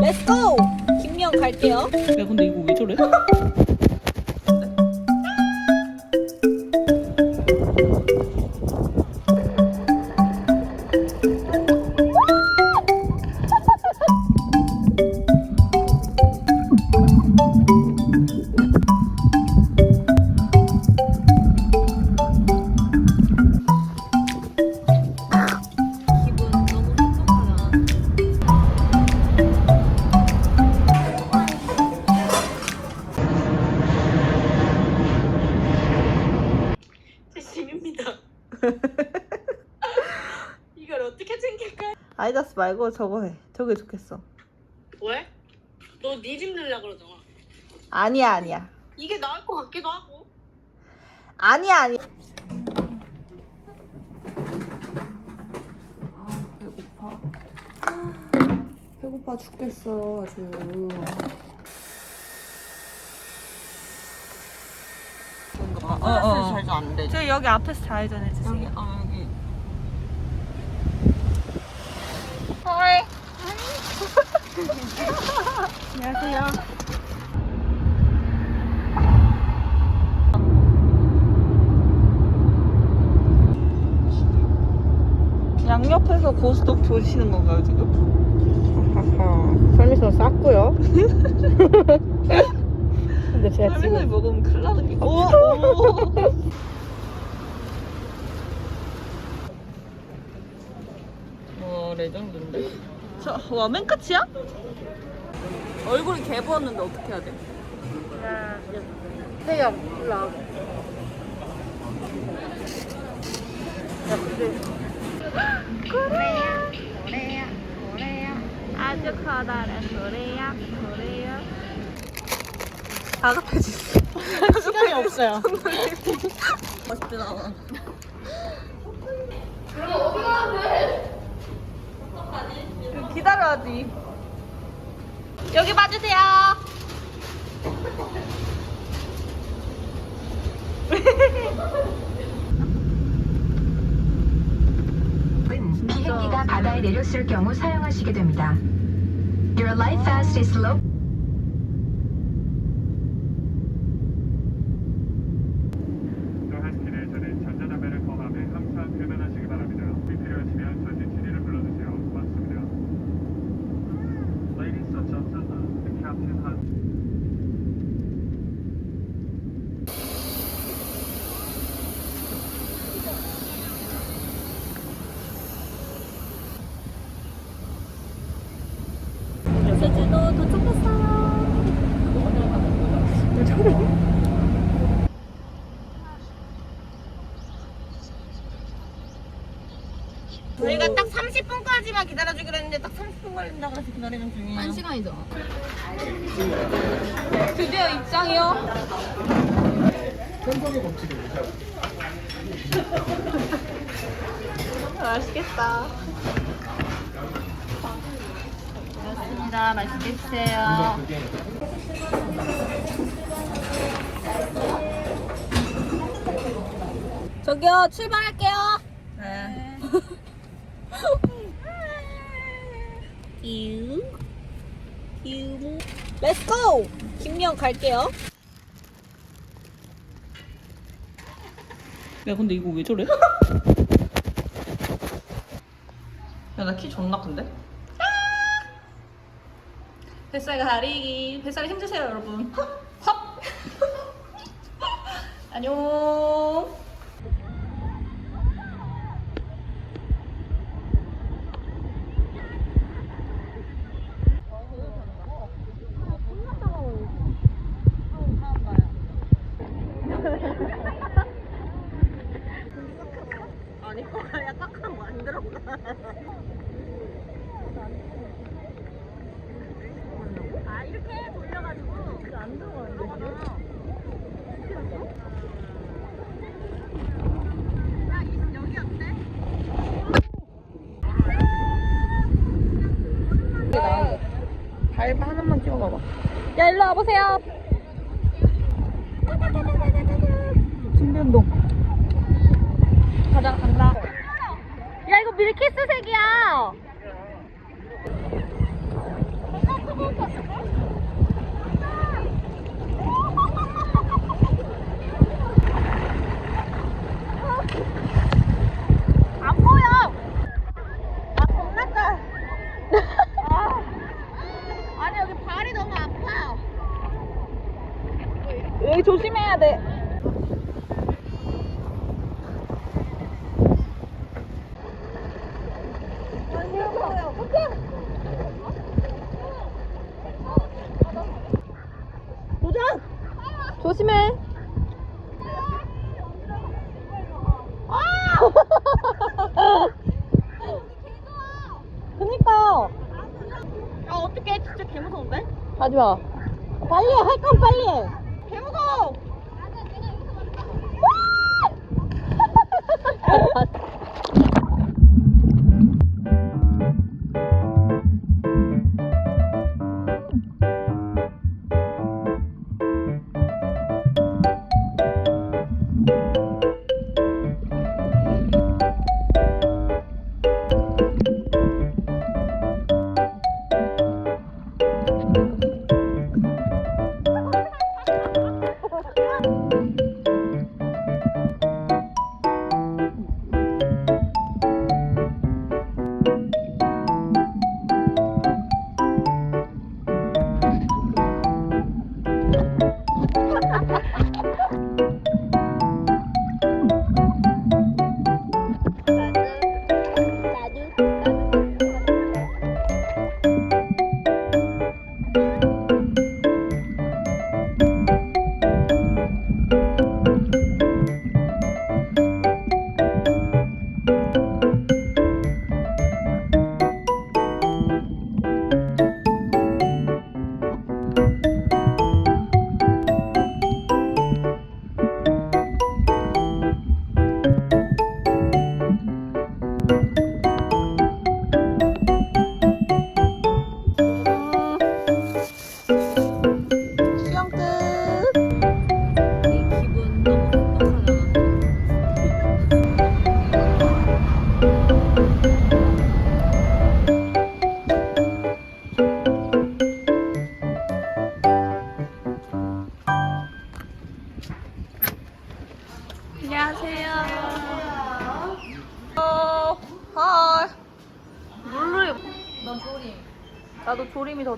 렛츠고! 김명 갈게요. 야 근데 이거 왜 저래? 말고 저거 해. 저게 좋겠어. 왜? 너네짐 넣으려 그러잖아. 아니야 아니야. 이게 나을 것 같기도 하고. 아니야 아니야. 배고파. 배고파 죽겠어 아주. 어, 어, 어. 잘도 안 돼. 저 여기 앞에서 좌회전 해 주세요. 여기, 아 여기. 하이. 안녕하세요. 양옆에서 고스톱 조시는 건가요 지금? 설미서 쌌고요. 근데 제가 지금 먹으면 큰일 나는 게. 오, 오. 와 레전드인데. 저, 와맨 끝이야? 얼굴이 개 부었는데 어떻게 해야 돼? 태양 올라. 아주 커다란 소리야, 소리야. 다급해지지. 시간이 없어요. 맛있진 않아. 기다려야지. 여기 봐주세요. 은 비행기가 바다에 내렸을 경우 사용하시게 됩니다. Your life vest is low. 하시기를 전에 전자담배를 포함해 항상 금연하시기 바랍니다. 필요하시면 전진 진의를 불러주세요. 고맙습니다. Ladies and gentlemen, the captain has 제주도 도착했어요. 저희가 딱 30분까지만 기다려주기로 했는데 딱 30분 걸린다 그래서 기다리는 중이에요. 한 시간이죠. 드디어 입장이요. 맛있겠다. 고맙습니다. 맛있게 드세요. 저기요, 출발할게요. 네. 유. 유. 렛츠고! 김명 갈게요. 야 근데 이거 왜 저래? 야 나 키 존나 큰데? 뱃살 가리기 뱃살에 힘주세요 여러분 헉! 안녕 일로 와봐. 야 일로 와보세요. 준비 운동. 가자 간다. 야 이거 밀키스 색이야. 여기 조심해야 돼. 도전! 조심해. 그니까. 아 어떡해 진짜 개 무서운데? 하지 마. 빨리 해, 할 건 빨리 해.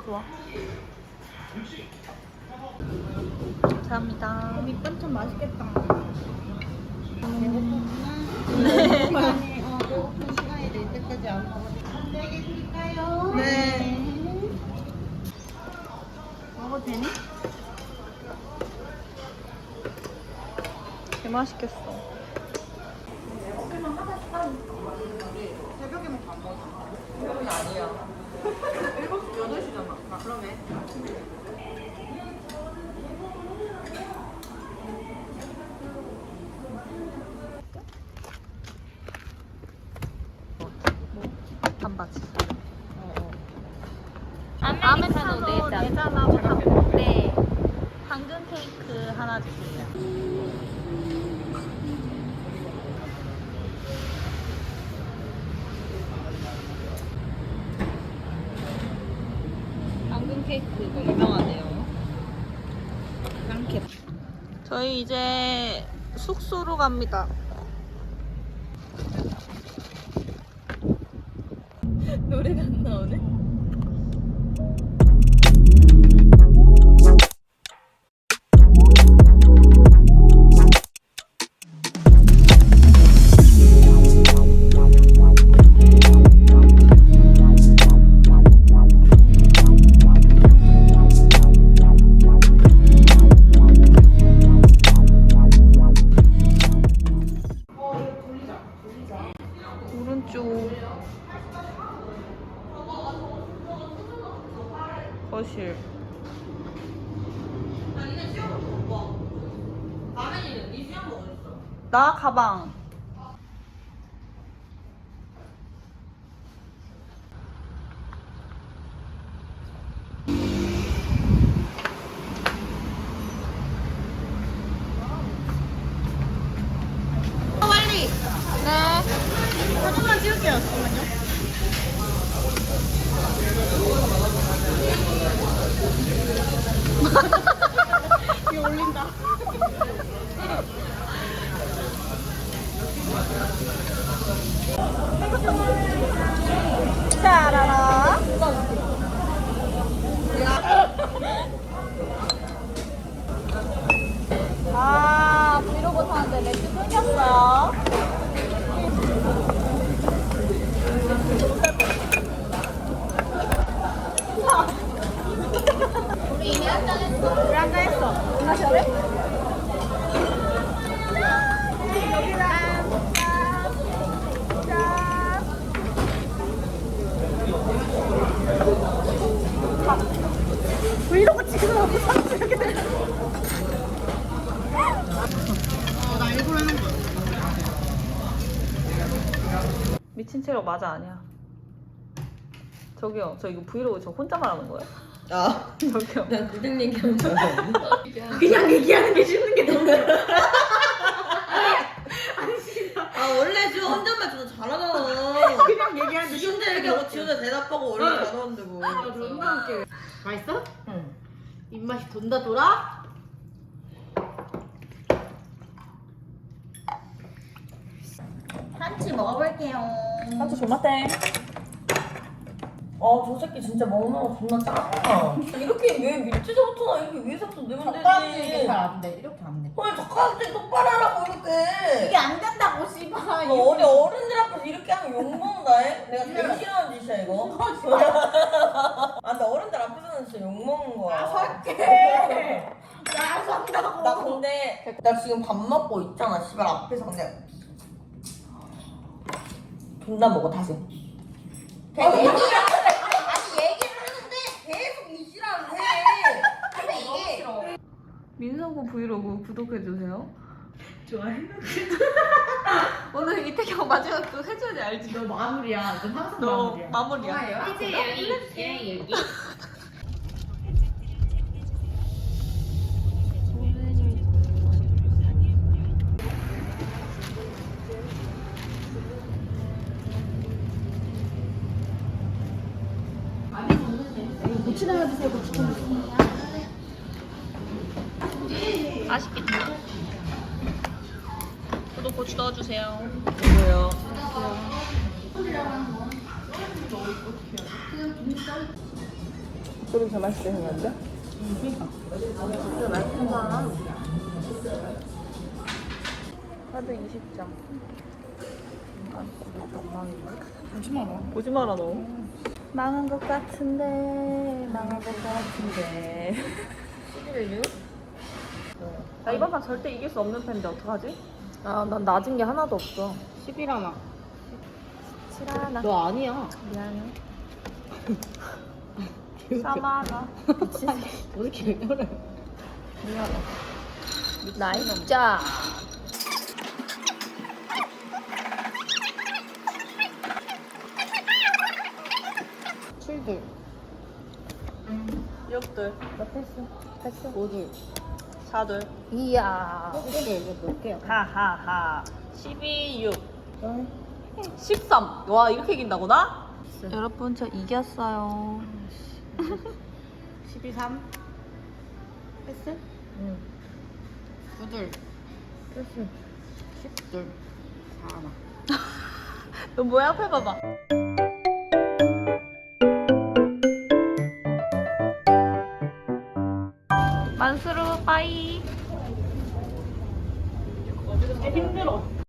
좋아. 감사합니다. 밑반찬 맛있겠다. 네. 어, 배고픈 시간이 될 때까지 안 먹어. 안녕히 계실까요? 네. 먹어도 되니? 개 맛있겠어. 새벽에 먹고 안 먹어. 새벽이 아니야. 7시, 8시잖아. 아, 그러네. 반바지. 아메리카노 네 잔. 네잔하고 당, 네. 당근 케이크 하나 주세요. 당근 케이크 이거 유명하네요. 당캡. 저희 이제 숙소로 갑니다. 미친 체력 맞아 아니야. 저기요, 저 이거 브이로그 저 혼자 말하는 거예요? 아. 난 그냥 얘기하면. 그냥 얘기하는 게 싫은 게 너무 아, 원래 지금 혼잣말 좀 잘하잖아. 그냥 얘기하는 지 혼자 얘기하고 지 혼자 대답하고 원래 잘하는데 뭐. 존나 웃겨. 맛있어? 응. 입맛이 돈다 돌아? 한치 먹어볼게요. 한주 존맛대. 아, 저 새끼 진짜 먹는 거 존나 짜증나. 이렇게 왜 밑에서부터 이렇게 위에서부터 넣으면 되지. 잘 안 돼. 이렇게 안 돼. 아니, 젓가락질 똑바로 하라고, 이렇게. 이게 안 된다고 씨발. 너 어리 어른들 앞에서 이렇게 하면 욕먹는다 해? 내가 제일 싫어하는 짓이야 이거 아 근데 어른들 앞에서는 진짜 욕먹는 거야 아 설게 나 근데 나 지금 밥 먹고 있잖아 씨발 앞에서 근데 존나 먹어 다시 계속 얘기를 아니 얘기를 하는데 계속 이지랄을 해 근데 이게 민서구 브이로그 구독해주세요. 좋아요. 오늘 이태경 마지막 또 해줘야 돼 알지? 너 마무리야. 너 항상 너 마무리야. 마무리야. 이제 여기 여기. 맛있겠다. 주세요. 뭐예요? 조금 더 맛있게 생겼는데? 카드 20장. 보지 마라 너. 망한 것 같은데 망한 것 같은데. 나 이번 판 절대 이길 수 없는 팬인데 어떡하지? 아, 난 낮은 게 하나도 없어. 11하나. 칠하나. 너 아니야. 미안해. 사마가. 왜 이렇게 그래? 나이스 짜. 칠들. 6둘. 나 패스. 패스. 오들. 4둘. 이야. 이거 몇 개야? 하하하. 12, 6. 13. 와, 이렇게 이긴다고 나? 여러분, 저 이겼어요. 12, 3. 패스? 응. 9들. 패스. 10들. 4하나. 너 뭐야? 앞에 봐봐. 빠이. 힘들어.